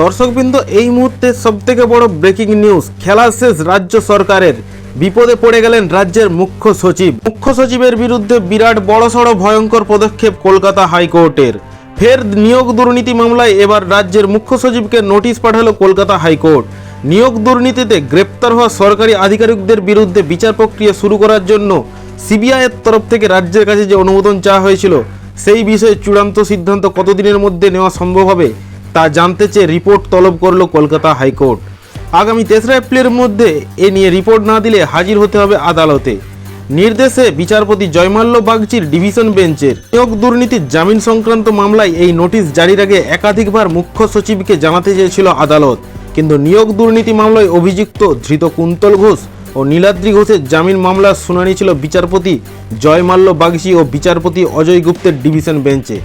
দর্শকবৃন্দ, এই মুহূর্তে সবথেকে বড় ব্রেকিং নিউজ খেলা শেষ রাজ্য সরকারের। বিপদে পড়ে গেলেন রাজ্যের মুখ্য সচিব। মুখ্য সচিবের বিরুদ্ধে বিরাট বড়সড় ভয়ঙ্কর পদক্ষেপ কলকাতা হাইকোর্টের। ফের নিয়োগ দুর্নীতি মামলায় এবার রাজ্যের মুখ্য সচিবকে নোটিশ পাঠালো কলকাতা হাইকোর্ট। নিয়োগ দুর্নীতিতে গ্রেপ্তার হওয়া সরকারি আধিকারিকদের বিরুদ্ধে বিচার প্রক্রিয়া শুরু করার জন্য সিবিআইয়ের তরফ থেকে রাজ্যের কাছে যে অনুমোদন চাওয়া হয়েছিল, সেই বিষয়ে চূড়ান্ত সিদ্ধান্ত কতদিনের মধ্যে নেওয়া সম্ভব হবে তা জানতে চেয়ে রিপোর্ট তলব করল কলকাতা হাইকোর্ট। আগামী তেসরা এপ্রিলের মধ্যে এ নিয়ে রিপোর্ট না দিলে হাজির হতে হবে আদালতে। নির্দেশে বিচারপতি জয়মাল্য বাগচির ডিভিশন বেঞ্চের নিয়োগ দুর্নীতির জামিন সংক্রান্ত মামলায় এই নোটিশ জারির আগে একাধিকবার মুখ্য সচিবকে জানাতে চেয়েছিল আদালত। কিন্তু নিয়োগ দুর্নীতি মামলায় অভিযুক্ত ধৃত কুন্তল ঘোষ ও নীলাদ্রি ঘোষের জামিন মামলার শুনানি ছিল বিচারপতি জয়মাল্য বাগচি ও বিচারপতি অজয় গুপ্তের ডিভিশন বেঞ্চে।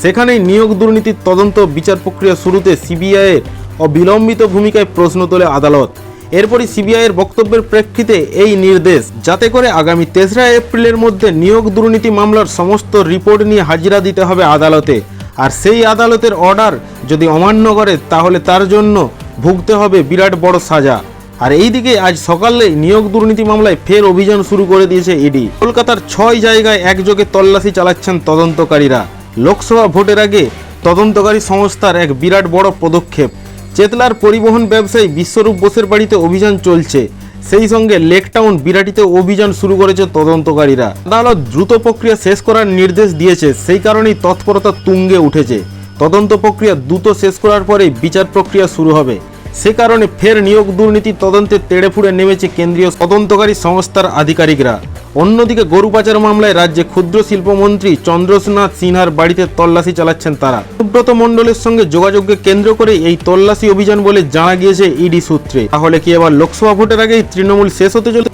সেখানেই নিয়োগ দুর্নীতির তদন্ত বিচার প্রক্রিয়া শুরুতে সিবিআইয়ের অবিলম্বিত ভূমিকায় প্রশ্ন তোলে আদালত। এরপরই সিবিআইয়ের বক্তব্যের প্রেক্ষিতে এই নির্দেশ, যাতে করে আগামী তেসরা এপ্রিলের মধ্যে নিয়োগ দুর্নীতি মামলার সমস্ত রিপোর্ট নিয়ে হাজিরা দিতে হবে আদালতে। আর সেই আদালতের অর্ডার যদি অমান্য করে, তাহলে তার জন্য ভুগতে হবে বিরাট বড় সাজা। আর এইদিকে আজ সকালে নিয়োগ দুর্নীতি মামলায় ফের অভিযান শুরু করে দিয়েছে ইডি। কলকাতার ছয় জায়গায় একযোগে তল্লাশি চালাচ্ছেন তদন্তকারীরা। লোকসভা ভোটের আগে তদন্তকারী সংস্থার এক বিরাট বড় পদক্ষেপ। চেতলার পরিবহন ব্যবসায়ী বিশ্বরূপ বোসের বাড়িতে অভিযান চলছে। সেই সঙ্গে লেকটাউন বিরাটিতে অভিযান শুরু করেছে তদন্তকারীরা। আদালত দ্রুত প্রক্রিয়া শেষ করার নির্দেশ দিয়েছে, সেই কারণেই তৎপরতা তুঙ্গে উঠেছে। তদন্ত প্রক্রিয়া দ্রুত শেষ করার পরেই বিচার প্রক্রিয়া শুরু হবে। সে কারণে ফের নিয়োগ দুর্নীতি তদন্তে তেড়ে ফুড়ে নেমেছে কেন্দ্রীয় তদন্তকারী সংস্থার আধিকারিকরা। অন্যদিকে গরু পাচার মামলায় রাজ্যে ক্ষুদ্র শিল্পমন্ত্রী চন্দ্রনাথ সিনহার বাড়িতে তল্লাশি চালাচ্ছেন তারা। সুব্রত মণ্ডলের সঙ্গে যোগাযোগকে কেন্দ্র করে এই তল্লাশি অভিযান বলে জানা গিয়েছে ইডি সূত্রে। তাহলে কি এবার লোকসভা ভোটের আগেই তৃণমূল শেষ হতে চলে